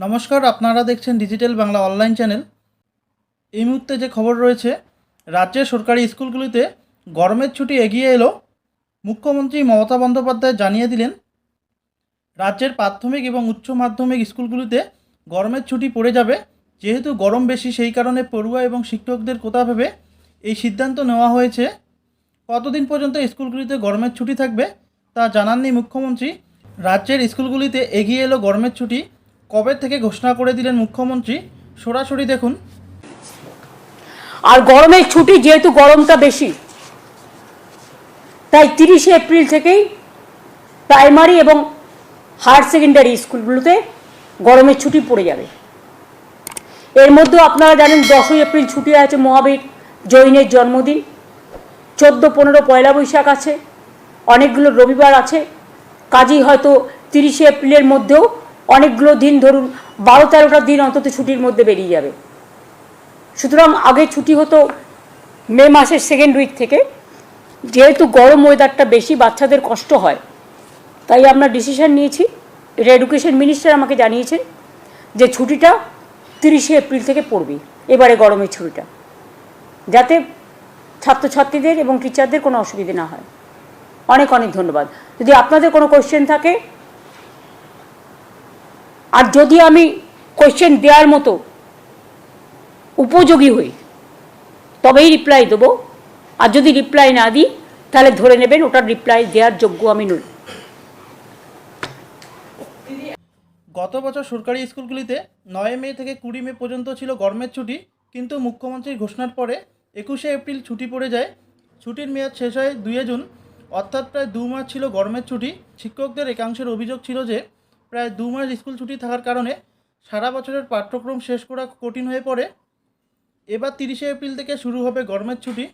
নমস্কার, আপনারা দেখছেন ডিজিটাল বাংলা অনলাইন চ্যানেল এই মুহূর্তে যে খবর রয়েছে, রাজ্যের সরকারি স্কুলগুলিতে গরমের ছুটি এগিয়ে এলো। মুখ্যমন্ত্রী মমতা বন্দ্যোপাধ্যায় জানিয়ে দিলেন, রাজ্যের প্রাথমিক এবং উচ্চ মাধ্যমিক স্কুলগুলিতে গরমের ছুটি পড়ে যাবে। যেহেতু গরম বেশি, সেই কারণে পড়ুয়া এবং শিক্ষকদের কথা ভেবে এই সিদ্ধান্ত নেওয়া হয়েছে। কতদিন পর্যন্ত স্কুলগুলিতে গরমের ছুটি থাকবে, তা জানাননি মুখ্যমন্ত্রী। রাজ্যের স্কুলগুলিতে এগিয়ে এলো গরমের ছুটি। কবে থেকে ঘোষণা করে দিলেন মুখ্যমন্ত্রী? সরাসরি দেখুন। আর গরমের ছুটি যেহেতু গরমটা বেশি, তাই তিরিশে এপ্রিল থেকেই প্রাইমারি এবং হায়ার সেকেন্ডারি স্কুলগুলোতে গরমের ছুটি পড়ে যাবে। এর মধ্যেও আপনারা জানেন দশই এপ্রিল ছুটি আছে মহাবীর জৈনের জন্মদিন। চোদ্দ, পনেরো পয়লা বৈশাখ আছে, অনেকগুলো রবিবার আছে। কাজেই হয়তো তিরিশে এপ্রিলের মধ্যেও অনেকগুলো দিন ধরুন বারো তেরোটা দিন অন্তত ছুটির মধ্যে বেরিয়ে যাবে। সুতরাং আগে ছুটি হতো মে মাসের সেকেন্ড উইক থেকে। যেহেতু গরম ওয়েদারটা বেশি, বাচ্চাদের কষ্ট হয়। তাই আমরা ডিসিশন নিয়েছি, এটা এডুকেশন মিনিস্টার আমাকে জানিয়েছেন যে ছুটিটা তিরিশে এপ্রিল থেকে পড়বে, এবারে গরমের ছুটিটা। যাতে ছাত্রছাত্রীদের এবং টিচারদের কোনো অসুবিধে না হয়। অনেক অনেক ধন্যবাদ। যদি আপনাদের কোনো কোয়েশ্চেন থাকে আর যদি আমি কোয়েশ্চেন দেওয়ার মতো উপযোগী হই, তবেই রিপ্লাই দেবো। আর যদি রিপ্লাই না দিই, তাহলে ধরে নেবেন ওটার রিপ্লাই দেওয়ার যোগ্য আমি নই। গত বছর সরকারি স্কুলগুলিতে নয় মে থেকে কুড়ি মে পর্যন্ত ছিল গরমের ছুটি, কিন্তু মুখ্যমন্ত্রীর ঘোষণার পরে একুশে এপ্রিল ছুটি পড়ে যায়। ছুটির মেয়াদ শেষ হয় দুয়ে জুন, অর্থাৎ প্রায় দু মাস ছিল গরমের ছুটি। শিক্ষকদের একাংশের অভিযোগ ছিল যে প্রায় দু মাস স্কুল ছুটি থাকার কারণে সারা বছরের পাঠ্যক্রম শেষ করা কঠিন হয়ে পড়ে। এবার তিরিশে এপ্রিল থেকে শুরু হবে গরমের ছুটি।